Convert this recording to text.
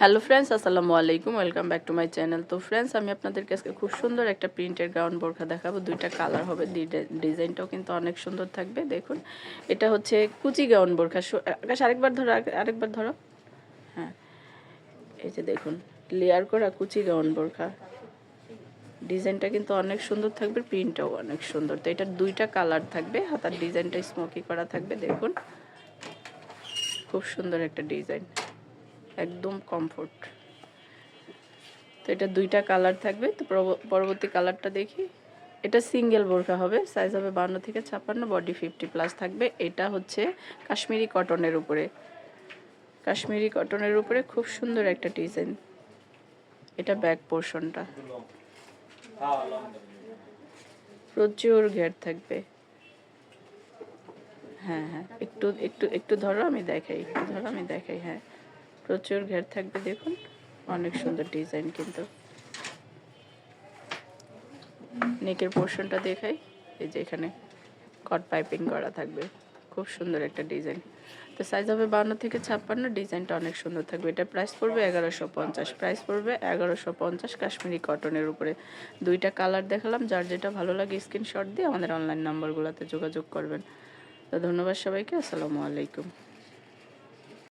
Hello friends, আসসালামু আলাইকুম, welcome back to my channel. তো ফ্রেন্ডস, আমি আপনাদেরকে আজকে খুব সুন্দর একটা প্রিন্টের গাউন বোরখা দেখাবো। দুইটা কালার হবে ডিজাইনটাও কিন্তু অনেক সুন্দর থাকবে। দেখুন, এটা হচ্ছে কুচি গাউন বোরখা। আকাশ, আরেকবার ধরো আরে- আরেকবার ধরো। হ্যাঁ এই যে দেখুন লেয়ার করা কুচি গাউন বোরখা। ডিজাইনটা কিন্তু অনেক সুন্দর থাকবে, প্রিন্টটাও অনেক সুন্দর। তো এটার দুইটা কালার থাকবে, হাতার ডিজাইনটা স্মোকি করা থাকবে, দেখুন। খুব সুন্দর একটা ডিজাইন। একদম কমফোর্ট তো এটা দুইটা কালার থাকবে। তো পরবর্তী কালারটা দেখি। এটা সিঙ্গেল বোরখা হবে। সাইজ হবে বান্ন থেকে ছাপ্পান্ন বডি ফিফটি প্লাস থাকবে। এটা হচ্ছে কাশ্মীরি কটনের উপরে। কাশ্মীরি কটনের উপরে খুব সুন্দর একটা ডিজাইন এটা ব্যাক পোর্শনটা প্রচুর ঘের থাকবে। হ্যাঁ হ্যাঁ। একটু একটু একটু ধরো, আমি দেখাই। ধরো, আমি দেখাই হ্যাঁ। প্রচুর ঘের থাকবে, দেখুন। অনেক সুন্দর ডিজাইন কিন্তু। নেকের পোর্শনটা দেখাই। এই যে এখানে কট পাইপিং করা থাকবে। খুব সুন্দর একটা ডিজাইন। তো সাইজ হবে বান্ন থেকে ছাপ্পান্ন, ডিজাইনটা অনেক সুন্দর থাকবে। এটা প্রাইস পড়বে এগারোশো পঞ্চাশ। প্রাইস পড়বে এগারোশো পঞ্চাশ কাশ্মীরি কটনের উপরে। দুইটা কালার দেখালাম। যার যেটা ভালো লাগে স্ক্রিনশট দিয়ে আমাদের অনলাইন নাম্বারগুলোতে যোগাযোগ করবেন। তো ধন্যবাদ সবাইকে। আসসালামু আলাইকুম।